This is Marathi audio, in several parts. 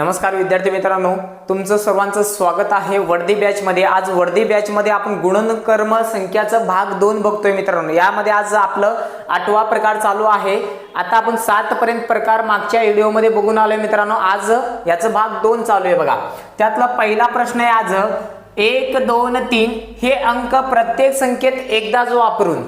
नमस्कार विद्यार्थी मित्रांनो तुमचं सर्वांचं स्वागत आहे वर्दी बॅचमध्ये आज वर्दी बॅचमध्ये आपण गुणनकर्म संख्याचं भाग दोन बघतोय मित्रांनो. यामध्ये आज आपलं आठवा प्रकार चालू आहे. आता आपण सात पर्यंत प्रकार मागच्या व्हिडिओमध्ये बघून आलोय मित्रांनो. आज याचं भाग दोन चालू आहे बघा. त्यातला पहिला प्रश्न आहे आज. एक दोन तीन हे अंक प्रत्येक संख्येत एकदाच वापरून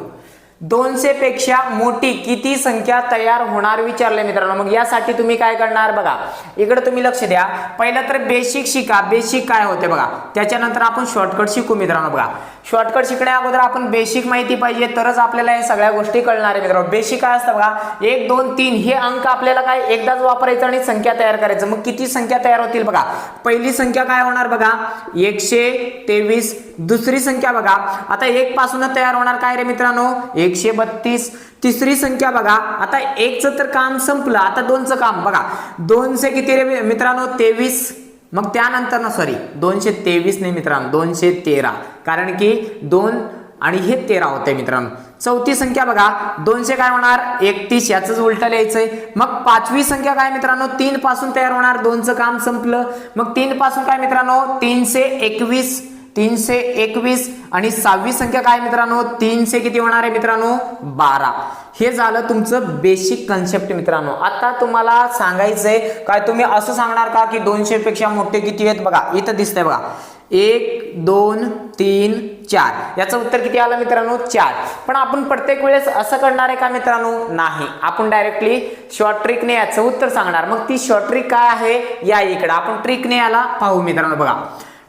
दोनशे पेक्षा मोठी किती संख्या तयार होणार विचारले मित्रांनो. मग यासाठी तुम्ही काय करणार बघा. इकडे तुम्ही लक्ष द्या. पहिलं तर बेसिक शिका. बेसिक काय होते बघा. त्याच्यानंतर आपण शॉर्टकट शिकू मित्रांनो बघा. शॉर्टकट शिकण्या अगोदर आपण बेसिक माहिती पाहिजे. तरच आपल्याला या सगळ्या गोष्टी कळणार आहे मित्रांनो. बेसिक काय असतं बघा. एक दोन तीन हे अंक आपल्याला काय एकदाच वापरायचं आणि संख्या तयार करायचं. मग किती संख्या तयार होतील बघा. पहिली संख्या काय होणार बघा? एकशे तेवीस. दुसरी संख्या बघा. आता एक पासून तयार होणार काय रे मित्रांनो? एक एकशे बत्तीस. तिसरी संख्या बघा. आता एकचं तर काम संपलं. आता दोनचं काम. बघा. दोनशे किती रे मित्रांनो? तेवीस. मग त्यानंतर ना सॉरी दोनशे तेवीस नाही मित्रांनो दोनशे तेरा. कारण की दोन आणि हे तेरा होते मित्रांनो. चौथी संख्या बघा. दोनशे काय होणार? एकतीस. याच उलट लिहायचंय. मग पाचवी संख्या काय मित्रांनो? तीन पासून तयार होणार. दोनचं काम संपलं. मग तीन पासून काय मित्रांनो? तीनशे एकवीस. तीनशे एकवीस आणि सहावी संख्या काय मित्रांनो? तीनशे किती होणार आहे मित्रांनो? बारा. हे झालं तुमचं बेसिक कन्सेप्ट मित्रांनो. आता तुम्हाला सांगायचंय काय तुम्ही असं सांगणार का की दोनशे पेक्षा मोठे किती आहेत? बघा इथं दिसतंय बघा. एक दोन तीन चार. याचं उत्तर किती आलं मित्रांनो? चार. पण आपण प्रत्येक वेळेस असं करणार आहे का मित्रांनो? नाही. आपण डायरेक्टली शॉर्ट ट्रिकने याचं उत्तर सांगणार. मग ती शॉर्ट ट्रिक काय आहे? या इकडं. आपण ट्रिकने याला पाहू मित्रांनो बघा.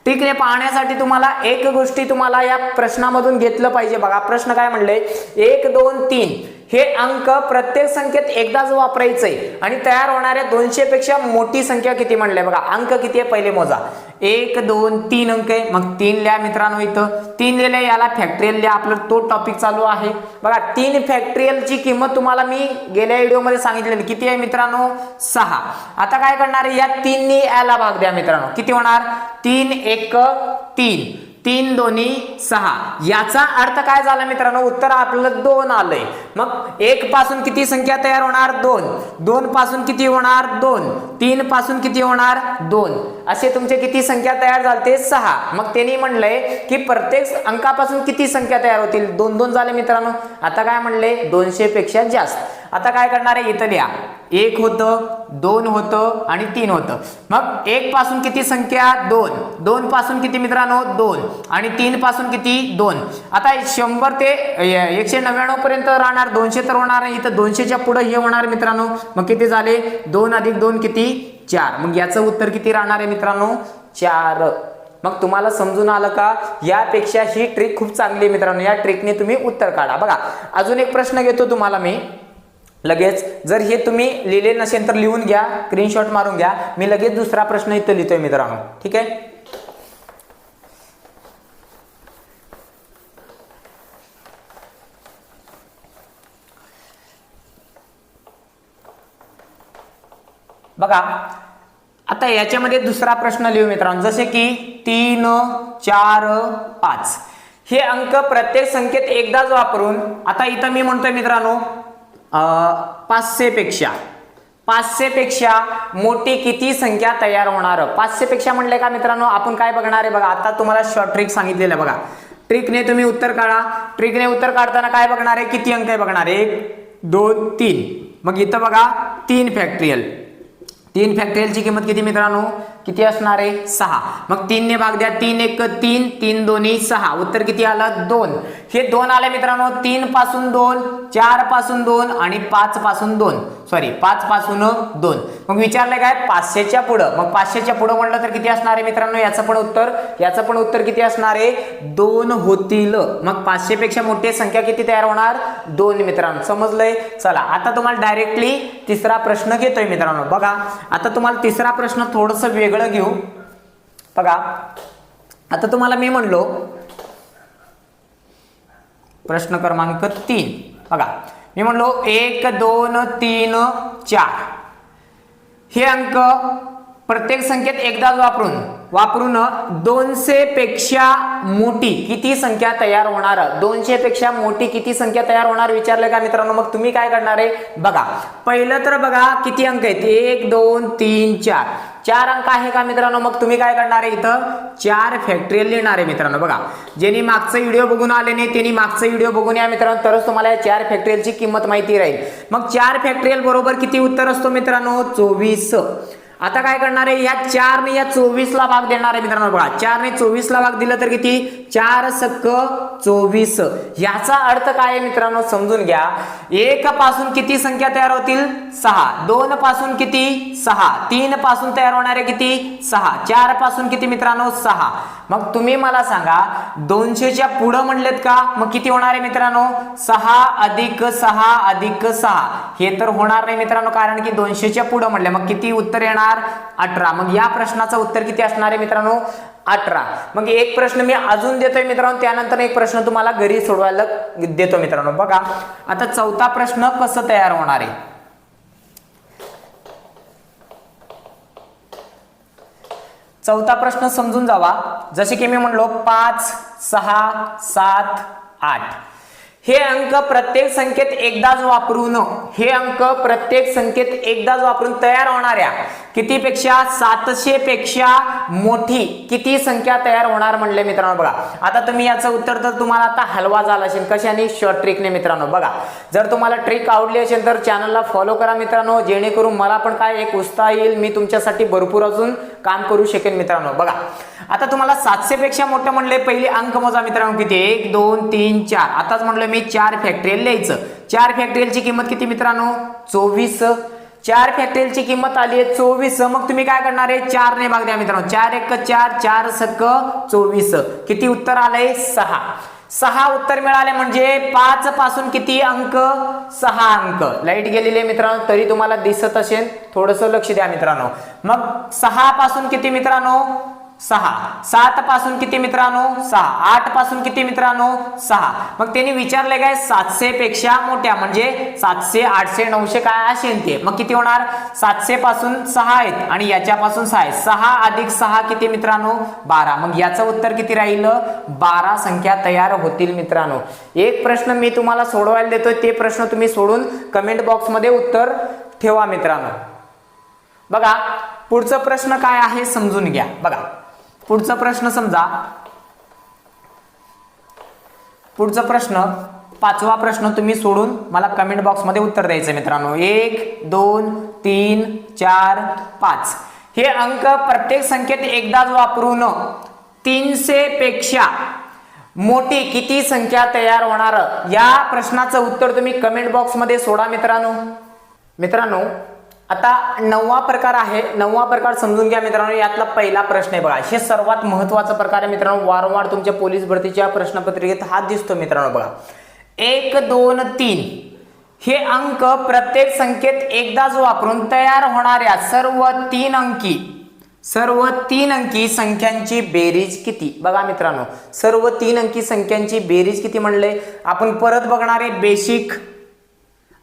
ट्रिकने पाहण्यासाठी तुम्हाला एक गोष्टी तुम्हाला या प्रश्नामधून घेतलं पाहिजे. बघा प्रश्न काय म्हणले? एक दोन तीन. हे अंक प्रत्येक संख्येत एकदाच वापरायचंय. आणि तयार होणाऱ्या दोनशे पेक्षा मोठी संख्या किती म्हणलंय बघा. अंक किती आहे पहिले मोजा. एक दोन तीन अंक आहे. मग तीन लिहा मित्रांनो इथं. तीन लिहिले याला फॅक्टरियल लिहा. आपलं तो टॉपिक चालू आहे. बघा तीन फॅक्टरियलची किंमत तुम्हाला मी गेल्या व्हिडिओमध्ये सांगितलेली. किती आहे मित्रांनो? सहा. आता काय करणार आहे? या तीननी याला भाग द्या मित्रांनो. किती होणार? तीन एक तीन. तीन दोन्ही सहा. याचा अर्थ काय झाला मित्रांनो? उत्तर आपलं दोन आलंय. मग एक पासून किती संख्या तयार होणार? दोन. दोन पासून किती होणार? दोन. तीन पासून किती होणार? दोन. असे तुमचे किती संख्या तयार झालते सहा. मग त्यांनी म्हणलंय की प्रत्येक अंकापासून किती संख्या तयार होतील? दोन दोन झाले मित्रांनो. आता काय म्हणले दोनशे पेक्षा जास्त. आता काय करणार आहे? इथं लिहा. एक होतं दोन होतं आणि तीन होतं. मग एक पासून किती संख्या? दोन. दोन पासून किती मित्रांनो? दोन. आणि तीन पासून किती? दोन. आता शंभर ते एकशे नव्याण्णव पर्यंत राहणार. दोनशे तर होणार नाही इथं दोनशेच्या पुढे हे होणार मित्रांनो. मग किती झाले? दोन अधिक दोन किती? चार. मग याचं उत्तर किती राहणार आहे मित्रांनो? चार. मग तुम्हाला समजून आलं का? यापेक्षा ही ट्रिक खूप चांगली आहे मित्रांनो. या ट्रिकने तुम्ही उत्तर काढा. बघा अजून एक प्रश्न घेतो तुम्हाला मी. लगेच. जर हे तुम्ही लिहिले नसेल तर लिहून घ्या स्क्रीनशॉट मारून घ्या. मी लगेच दुसरा प्रश्न इथं लिहितोय मित्रांनो. ठीक आहे? बघा आता याच्यामध्ये दुसरा प्रश्न लिहू मित्रांनो. जसे की तीन चार पाच. हे अंक प्रत्येक संख्येत एकदाच वापरून आता इथं मी म्हणतोय मित्रांनो पाचशेपेक्षा. पाचशेपेक्षा मोठी किती संख्या तयार होणार? पाचशेपेक्षा म्हणले का मित्रांनो? आपण काय बघणार आहे बघा. आता तुम्हाला शॉर्ट ट्रिक सांगितलेलं आहे बघा. ट्रिकने तुम्ही उत्तर काढा. ट्रिकने उत्तर काढताना काय बघणार आहे? किती अंक आहे बघणार एक दोन तीन. मग इथं बघा तीन फॅक्टरियल तीन फॅक्टरियलची किंमत किती मित्रांनो? किती असणार आहे? सहा. मग तीनने भाग द्या तीन एक तीन तीन दोन्ही सहा. उत्तर किती आलं? दोन. हे दोन आले मित्रांनो तीन पासून दोन चारपासून दोन आणि पाच पासून दोन. सॉरी पाच पासून दोन. मग विचारलं काय? पाचशेच्या पुढं. मग पाचशेच्या पुढं म्हणलं तर किती असणार आहे मित्रांनो? याचं पण उत्तर याचं पण उत्तर किती असणार आहे? दोन होतील. मग पाचशे पेक्षा मोठी संख्या किती तयार होणार? दोन मित्रांनो. समजलंय? चला आता तुम्हाला डायरेक्टली तिसरा प्रश्न घेतोय मित्रांनो. बघा आता तुम्हाला तिसरा प्रश्न थोडस वेगळं घेऊ. बघा. आता तुम्हाला मी म्हणलो प्रश्न क्रमांक तीन. बघा. मी म्हणलो एक दोन तीन चार. हे अंक प्रत्येक संख्येत एकदाच वापरून वापरून दोनशे पेक्षा मोठी किती संख्या तयार होणार? दोनशे पेक्षा मोठी किती संख्या तयार होणार? विचारलं का मित्रांनो? मग तुम्ही काय करणार आहे? बघा. पहिलं तर बघा किती अंक आहेत? एक दोन तीन चार. चार अंक आहे का मित्रांनो? मग तुम्ही काय करणार आहे इथं? चार फॅक्टरियल लिहिणार आहे मित्रांनो. बघा ज्यांनी मागचा व्हिडिओ बघून आले नाही त्यांनी मागचा व्हिडिओ बघून या मित्रांनो. तरच तुम्हाला या चार फॅक्टरियलची किंमत माहिती राहील. मग चार फॅक्टरियल बरोबर किती उत्तर असतो मित्रांनो? चोवीस. आता काय करणार आहे? या चारने या चोवीसला भाग देणार आहे मित्रांनो बघा. चारने चोवीसला भाग दिला तर किती? चार सक्क चोवीस. याचा अर्थ काय आहे मित्रांनो? समजून घ्या. एक पासून किती संख्या तयार होतील? सहा. दोन पासून किती? सहा. तीन पासून तयार होणारे किती? सहा. चारपासून किती मित्रांनो? सहा. मग तुम्ही मला सांगा दोनशेच्या पुढं म्हणलेत का? मग किती होणार आहे मित्रांनो? सहा अधिक सहा अधिक सहा. हे तर होणार नाही मित्रांनो कारण की दोनशेच्या पुढं म्हणले. मग किती उत्तर येणार? अठरा. मग या प्रश्नाचं उत्तर किती असणार आहे मित्रांनो? अठरा. मग एक प्रश्न मी अजून देतोय मित्रांनो त्यानंतर एक प्रश्न तुम्हाला घरी सोडवायला देतो मित्रांनो. बघा आता चौथा प्रश्न कसं तयार होणार आहे? चौथा प्रश्न समजून जावा. जसे की मी म्हणलो पाच सहा सात आठ. हे अंक प्रत्येक संख्येत एकदाच वापरून हे अंक प्रत्येक संख्येत एकदाच वापरून तयार होणाऱ्या. कितीपेक्षा? सातशे पेक्षा मोठी किती संख्या तयार होणार म्हणले मित्रांनो बघा. आता तुम्ही याचं उत्तर तर तुम्हाला आता हलवा झाला असेल. कशाने शॉर्ट ट्रिकने मित्रांनो बघा. जर तुम्हाला ट्रिक आवडली असेल तर चॅनलला फॉलो करा मित्रांनो. जेणेकरून मला पण काय एक उत्साह येईल. मी तुमच्यासाठी भरपूर अजून काम करू शकेन मित्रांनो. बघा. आता तुम्हाला सातशे पेक्षा मोठं म्हणले. पहिले अंक मोजा मित्रांनो किती? एक दोन तीन चार. आताच म्हणलं मी चार फॅक्टरियल लिहायचं. चार फॅक्टरियलची किंमत किती मित्रांनो? चोवीस. चार फॅक्टरियलची किंमत आली आहे चोवीस. मग तुम्ही काय करणार आहे? चार ने भाग द्या मित्रांनो. चार एक चार चार सक चोवीस. किती उत्तर आलंय? सहा. सहा उत्तर मिळाले म्हणजे पाच पासून किती अंक? सहा अंक. लाइट गेलेली आहे मित्रांनो तरी तुम्हाला दिसत असेल. थोडस लक्ष द्या मित्रांनो. मग सहा पासून किती मित्रांनो? सहा. सात पासून किती मित्रांनो? सहा. आठपासून किती मित्रांनो? सहा. मग त्यांनी विचारले काय? सातशे पेक्षा मोठ्या. म्हणजे सातशे आठशे नऊशे काय असेल ते. मग किती होणार? सातशे पासून सहा आहेत. आणि याच्यापासून सहा आहेत. सहा अधिक सहा किती मित्रांनो? बारा. मग याचं उत्तर किती राहिलं? बारा संख्या तयार होतील मित्रांनो. एक प्रश्न मी तुम्हाला सोडवायला देतोय. ते प्रश्न तुम्ही सोडून कमेंट बॉक्समध्ये उत्तर ठेवा मित्रांनो. बघा पुढचा प्रश्न काय आहे समजून घ्या. बघा. पुढचा प्रश्न समजा. पुढचा प्रश्न पाचवा प्रश्न तुम्ही सोडून मला कमेंट बॉक्समध्ये उत्तर द्यायचं मित्रांनो. एक दोन तीन चार पाच. हे अंक प्रत्येक संख्येत एकदाच वापरून तीनशे पेक्षा मोठी किती संख्या तयार होणार? या प्रश्नाचं उत्तर तुम्ही कमेंट बॉक्समध्ये सोडा मित्रांनो. मित्रांनो आता नववा प्रकार आहे. नववा प्रकार समजून घ्या मित्रांनो. यातला पहिला प्रश्न आहे बघा. हे सर्वात महत्त्वाचा प्रकार आहे मित्रांनो. वारंवार तुमच्या पोलीस भरतीच्या प्रश्नपत्रिकेत हा दिसतो मित्रांनो बघा. एक दोन तीन. हे अंक प्रत्येक संख्येत एकदाच वापरून तयार होणाऱ्या सर्व तीन अंकी सर्व तीन अंकी संख्यांची बेरीज किती? बघा मित्रांनो. सर्व तीन अंकी संख्यांची बेरीज किती म्हणले? आपण परत बघणारे बेसिक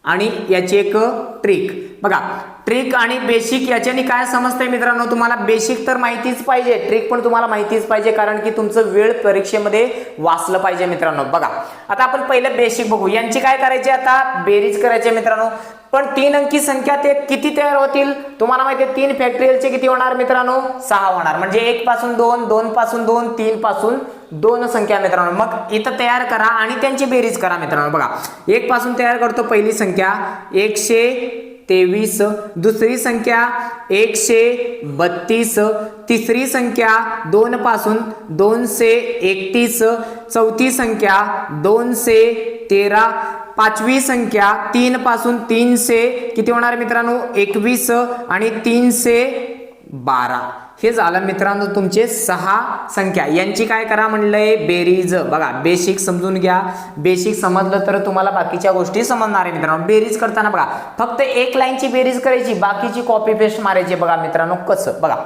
आणि याची एक ट्रिक. बघा ट्रिक आणि बेसिक याच्याने काय समजतंय मित्रांनो? तुम्हाला बेसिक तर माहितीच पाहिजे. ट्रिक पण तुम्हाला माहितीच पाहिजे कारण की तुमचं वेळ परीक्षेमध्ये वाचलं पाहिजे मित्रांनो. बघा आता आपण पहिलं बेसिक बघू. यांची काय करायची आता? बेरीज करायची मित्रांनो. पण तीन अंकी संख्या ते किती तयार होतील? तुम्हाला माहिती आहे तीन फॅक्टरियलचे किती होणार मित्रांनो? सहा होणार. म्हणजे एक पासून दोन दोन पासून दोन तीन पासून दोन संख्या मित्रांनो. मग इथं तयार करा आणि त्यांची बेरीज करा मित्रांनो. बघा एक पासून तयार करतो पहिली संख्या. एकशे तेवीस दुसरी संख्या एकशे बत्तीस तिसरी संख्या दोन पासून दोनशे एकतीस चौथी संख्या दोनशे तेरा पाचवी संख्या तीन पासून तीनशे किती होणार मित्रांनो? एकवीस आणि तीनशे बारा. हे झालं मित्रांनो तुमचे सहा संख्या. यांची काय करा म्हणलंय? बेरीज. बघा बेसिक समजून घ्या. बेसिक समजलं तर तुम्हाला बाकीच्या गोष्टी समजणार आहे मित्रांनो. बेरीज करताना बघा फक्त एक लाईनची बेरीज करायची बाकीची कॉपी पेस्ट मारायची बघा मित्रांनो कसं? बघा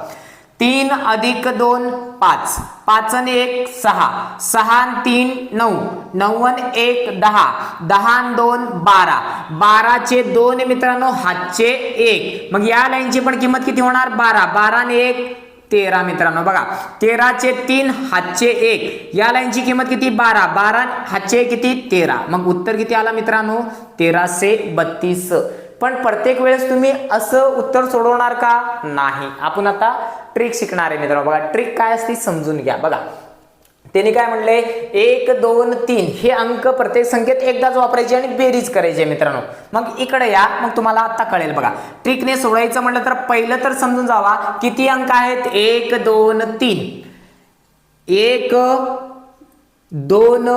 तीन अधिक दोन पाच. पाच आणि एक सहा. सहा तीन नऊ. नऊ एक दहा. दहा दोन बारा. बाराचे दोन मित्रांनो हातचे एक. मग या लाईनची पण किंमत किती होणार? बारा. बारा आणि एक तेरा मित्रांनो. बघा तेराचे तीन हातचे एक. या लाईनची किंमत किती? बारा. बारा हातचे किती? तेरा. मग उत्तर किती आला मित्रांनो? तेराशे बत्तीस. पण प्रत्येक वेळेस तुम्ही असं उत्तर सोडवणार का? नाही. आपण आता ट्रिक शिकणार आहे मित्रांनो. बघा ट्रिक काय असते समजून घ्या. बघा. त्यांनी काय म्हणले? एक दोन तीन. हे अंक प्रत्येक संख्येत एकदाच वापरायचे आणि बेरीज करायची मित्रांनो. मग इकडे या मग तुम्हाला आता कळेल बघा. ट्रिकने सोडायचं म्हटलं तर पहिलं तर समजून जावा. किती अंक आहेत? एक दोन तीन. एक दोन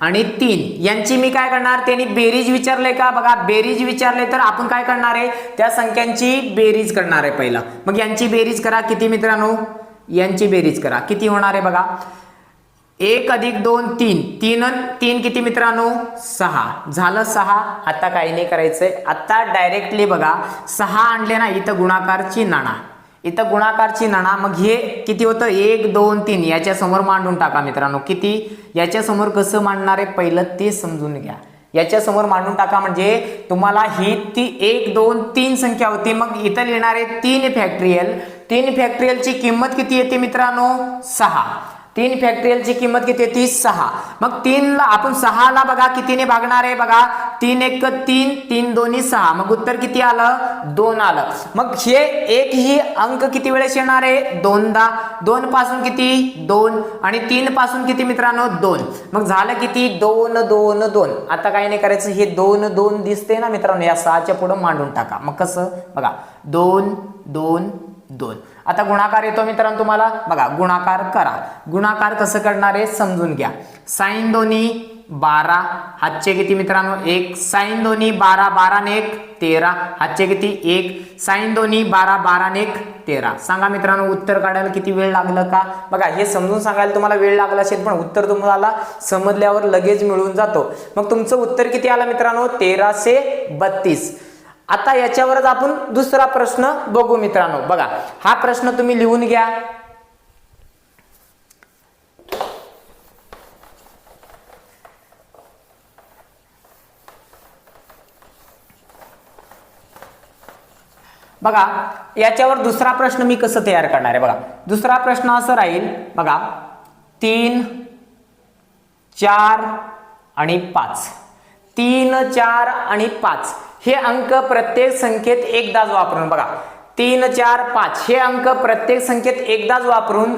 आणि तीन. यांची मी काय करणार? त्यांनी बेरीज विचारले का? बघा बेरीज विचारले तर आपण काय करणार आहे? त्या संख्यांची बेरीज करणार आहे पहिला. मग यांची बेरीज करा किती मित्रांनो? यांची बेरीज करा. किती होणार आहे बघा? एक अधिक दोन तीन. तीन तीन किती मित्रांनो? सहा. झालं सहा. आता काही नाही करायचंय. आता डायरेक्टली बघा. सहा आणले ना इथं गुणाकारची नाणा. इथं गुणाकारची ना मग हे किती होतं? एक दोन तीन. याच्या समोर मांडून टाका मित्रांनो. किती? याच्या समोर कसं मांडणार आहे? पहिलं ते समजून घ्या. याच्या समोर मांडून टाका म्हणजे तुम्हाला ही ती एक दोन तीन संख्या होती. मग इथं लिहिणारे तीन फॅक्टरियल तीन फॅक्टरियलची किंमत किती येते मित्रांनो? सहा. तीन फॅक्टरियलची किंमत किती आहे? तीस सहा. मग तीनला आपण सहाला बघा कितीने भागणार आहे बघा? तीन एक तीन तीन दोन्ही सहा. मग उत्तर किती आलं? दोन आलं. मग हे एक ही अंक किती वेळेस येणार आहे? दोनदा. दोन पासून किती? दोन. आणि तीन पासून किती मित्रांनो? दोन. मग झालं किती? दोन दोन दोन. आता काय नाही करायचं. हे दोन दोन दिसते ना मित्रांनो? या सहाच्या पुढं मांडून टाका. मग कसं? बघा. दोन दोन दोन. आता गुणाकार येतो मित्रांनो तुम्हाला. बघा गुणाकार करा. गुणाकार कसं करणार आहे? समजून घ्या. साईन दोन्ही बारा. हातचे किती मित्रांनो? एक. साईन दोन्ही बारा बाराने एक तेरा. हातचे किती? एक. साईन दोन्ही बारा बाराने एक तेरा. सांगा मित्रांनो उत्तर काढायला किती वेळ लागलं का? बघा हे समजून सांगायला तुम्हाला वेळ लागला असेल पण उत्तर तुम्हाला समजल्यावर लगेच मिळून जातो. मग तुमचं उत्तर किती आलं मित्रांनो? तेराशे बत्तीस. आता याच्यावरच आपण दुसरा प्रश्न बघू मित्रांनो. बघा हा प्रश्न तुम्ही लिहून घ्या. बघा याच्यावर दुसरा प्रश्न मी कसं तयार करणार आहे? बघा दुसरा प्रश्न असं राहील बघा तीन चार आणि पाच. तीन चार आणि पाच. हे अंक प्रत्येक संख्येत एकदाच वापरून बघा. तीन चार पाच. हे अंक प्रत्येक संख्येत एकदाच वापरून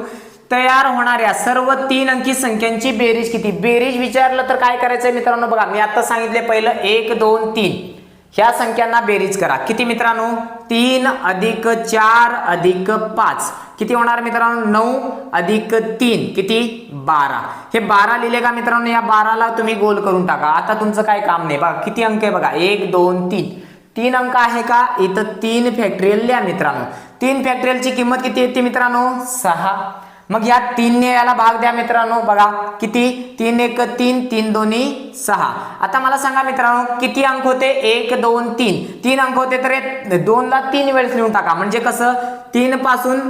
तयार होणाऱ्या सर्व तीन अंकी संख्यांची बेरीज किती? बेरीज विचारलं तर काय करायचंय मित्रांनो? बघा मी आता सांगितले पहिलं एक दोन तीन. ह्या संख्यांना बेरीज करा. किती मित्रांनो? तीन अधिक चार अधिक पाच. किती होणार मित्रांनो? नऊ अधिक तीन. किती? बारा. हे बारा लिहिले का मित्रांनो? या बाराला तुम्ही गोल करून टाका. आता तुमचं काय काम नाही. बघा किती अंक आहे बघा. एक दोन तीन. तीन अंक आहे का? इथं तीन फॅक्टरियल लिहा मित्रांनो. तीन फॅक्टरियलची किंमत किती येते मित्रांनो? सहा. मग या तीनने याला भाग द्या मित्रांनो. बघा किती? तीन एक तीन तीन दोन्ही सहा. आता मला सांगा मित्रांनो किती अंक होते? एक दोन तीन. तीन अंक होते तर दोनला तीन वेळेस लिहून टाका. म्हणजे कसं? तीन पासून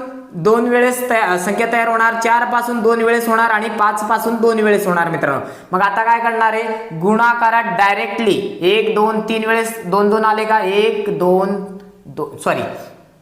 दोन वेळेस तया संख्या तयार होणार चारपासून दोन वेळेस होणार आणि पाच पासून दोन वेळेस होणार मित्रांनो. मग आता काय करणार आहे? गुणाकारात डायरेक्टली एक दोन तीन वेळेस दोन दोन आले का? एक दोन दोन सॉरी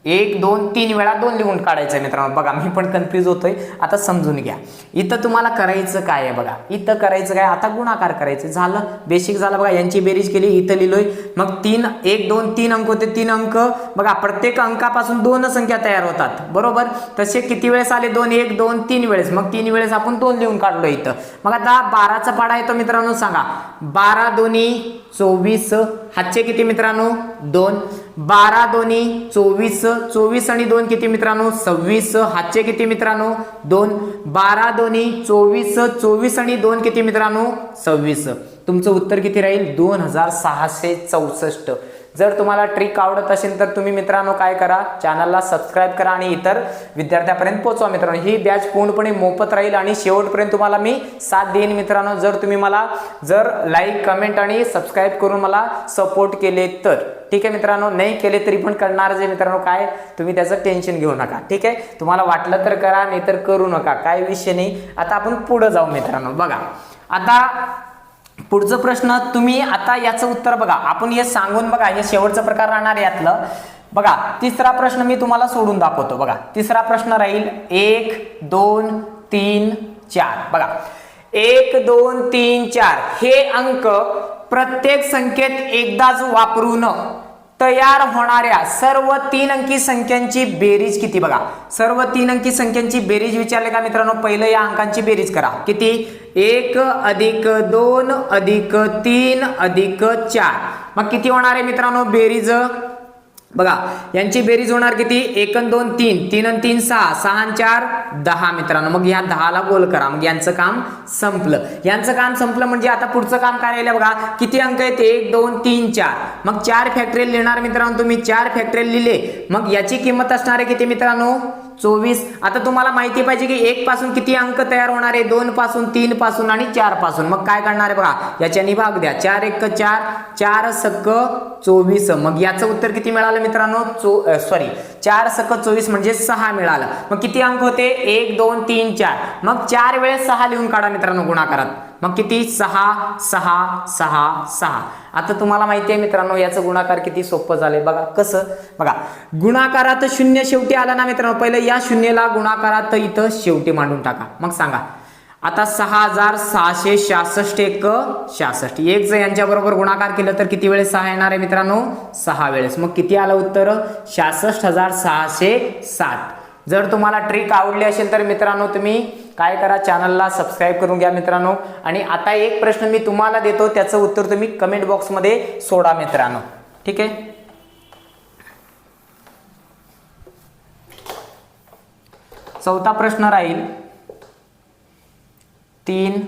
एक दोन तीन वेळा दोन लिहून काढायचं आहे मित्रांनो. बघा मी पण कन्फ्यूज होतोय. आता समजून घ्या. इथं तुम्हाला करायचं काय आहे बघा? इथं करायचं काय? आता गुणाकार करायचं. झालं. बेसिक झालं बघा. यांची बेरीज केली इथं लिहिलोय. मग तीन एक दोन तीन अंक होते. तीन अंक. बघा प्रत्येक अंकापासून दोन संख्या तयार होतात. बरोबर? तसे किती वेळेस आले? दोन एक दोन तीन वेळेस. मग तीन वेळेस आपण दोन लिहून काढलो इथं. मग आता बाराचा पाडा येतो मित्रांनो सांगा. बारा दोन्ही चोवीस. हातचे किती मित्रांनो? दोन. बारा दोन्ही चोवीस चोवीस आणि दोन किती मित्रांनो? सव्वीस हातचे किती मित्रांनो? दोन. बारा दोन्ही चोवीस चोवीस आणि दोन किती मित्रांनो? सव्वीस. तुमचं उत्तर किती राहील? दोन हजार सहाशे चौसष्ट. जर तुम्हाला ट्रिक आवडत असेल तर तुम्ही मित्रांनो काय करा? चॅनलला सबस्क्राईब करा आणि इतर विद्यार्थ्यापर्यंत पोहोचवा मित्रांनो. ही बॅच पूर्णपणे मोफत राहील आणि शेवटपर्यंत तुम्हाला मी साथ देईन मित्रांनो. जर तुम्ही मला जर लाईक कमेंट आणि सबस्क्राईब करून मला सपोर्ट केले तर. ठीक आहे मित्रांनो? नाही केले तरी पण करणार जे मित्रांनो काय तुम्ही त्याचं टेन्शन घेऊ नका. ठीक आहे? तुम्हाला वाटलं तर करा नाही तर करू नका. काय विषय नाही. आता आपण पुढे जाऊ मित्रांनो. बघा. आता पुढचं प्रश्न तुम्ही आता याचं उत्तर बघा. आपण हे सांगून बघा हे शेवटचं प्रकार राहणार यातलं. बघा तिसरा प्रश्न मी तुम्हाला सोडून दाखवतो. बघा तिसरा प्रश्न राहील एक दोन तीन चार. बघा. एक दोन तीन चार. हे अंक प्रत्येक संख्येत एकदाच वापरून तयार होणाऱ्या सर्व तीन अंकी संख्यांची बेरीज किती बघा. सर्व तीन अंकी संख्यांची बेरीज विचारले का मित्रांनो? पहिलं या अंकांची बेरीज करा. किती? एक अधिक दोन अधिक तीन अधिक चार. मग किती होणार आहे मित्रांनो? बेरीज बघा यांची बेरीज होणार किती? एक अन दोन तीन. तीन अन तीन सहा. सहा आणि चार दहा मित्रांनो. मग या दहाला गोल करा. मग यांचं काम संपलं. यांचं काम संपलं म्हणजे आता पुढचं काम काय राहिलं बघा? किती अंक आहेत एक दोन तीन चार. मग चार फॅक्टरी लिहिणार मित्रांनो तुम्ही. चार फॅक्टरी लिहिले. मग याची किंमत असणार आहे किती मित्रांनो? चोवीस. आता तुम्हाला माहिती पाहिजे की एक पासून किती अंक तयार होणार आहे? दोन पासून तीन पासून आणि चारपासून. मग काय करणार आहे बघा? याच्यानी भाग द्या. चार एक चार चार सक्क चोवीस. मग याचं उत्तर किती मिळालं मित्रांनो? चो सॉरी चार सक चोवीस म्हणजे सहा मिळालं. मग किती अंक होते? एक दोन तीन चार. मग चार वेळेस सहा लिहून काढा मित्रांनो गुणाकारात. मग किती? सहा सहा सहा सहा. आता तुम्हाला माहिती आहे मित्रांनो याचं गुणाकार किती सोपं झाले बघा कसं? बघा गुणाकारात शून्य शेवटी आला ना मित्रांनो पहिलं या शून्यला गुणाकारात इथं शेवटी मांडून टाका. मग सांगा आता सहा हजार सहाशे सहासष्ट एक सहासष्ट एक जर यांच्या बरोबर गुणाकार केलं तर किती वेळेस सहा येणार आहे मित्रांनो? सहा वेळेस. मग किती आलं उत्तर? सहासष्ट हजार सहाशे साठ. जर तुम्हाला ट्रिक आवडली असेल तर मित्रांनो तुम्ही काय करा चॅनलला सबस्क्राईब करून घ्या मित्रांनो. आणि आता एक प्रश्न मी तुम्हाला देतो त्याचं उत्तर तुम्ही कमेंट बॉक्समध्ये सोडा मित्रांनो. ठीक आहे? चौथा प्रश्न राहील. तीन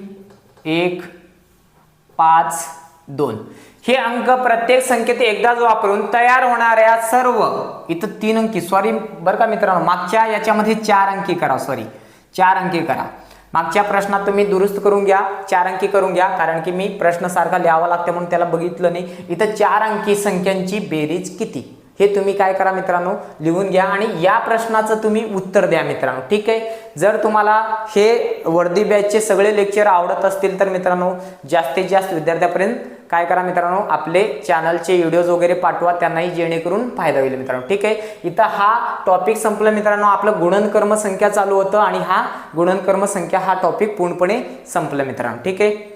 एक पाच दोन. हे अंक प्रत्येक संख्येत एकदाच वापरून तयार होणाऱ्या सर्व इथं तीन अंकी सॉरी बरं का मित्रांनो मागच्या याच्यामध्ये चार अंकी करा सॉरी चार अंकी करा. मागच्या प्रश्नात तुम्ही दुरुस्त करून घ्या चार अंकी करून घ्या कारण की मी प्रश्न सारखा लिहावा लागते म्हणून त्याला बघितलं नाही. इथं चार अंकी संख्यांची बेरीज किती? हे तुम्ही काय करा मित्रांनो लिहून घ्या आणि या प्रश्नाचं तुम्ही उत्तर द्या मित्रांनो ठीक आहे? जर तुम्हाला हे वर्दी बॅचचे सगळे लेक्चर आवडत असतील तर मित्रांनो जास्तीत जास्त विद्यार्थ्यापर्यंत काय करा मित्रांनो आपले चॅनलचे व्हिडिओज वगैरे पाठवा त्यांनाही जेणेकरून फायदा होईल मित्रांनो. ठीक आहे? इथं हा टॉपिक संपला मित्रांनो. आपलं गुणनकर्म संख्या चालू होतं आणि हा गुणनकर्म संख्या हा टॉपिक पूर्णपणे संपलं मित्रांनो. ठीक आहे?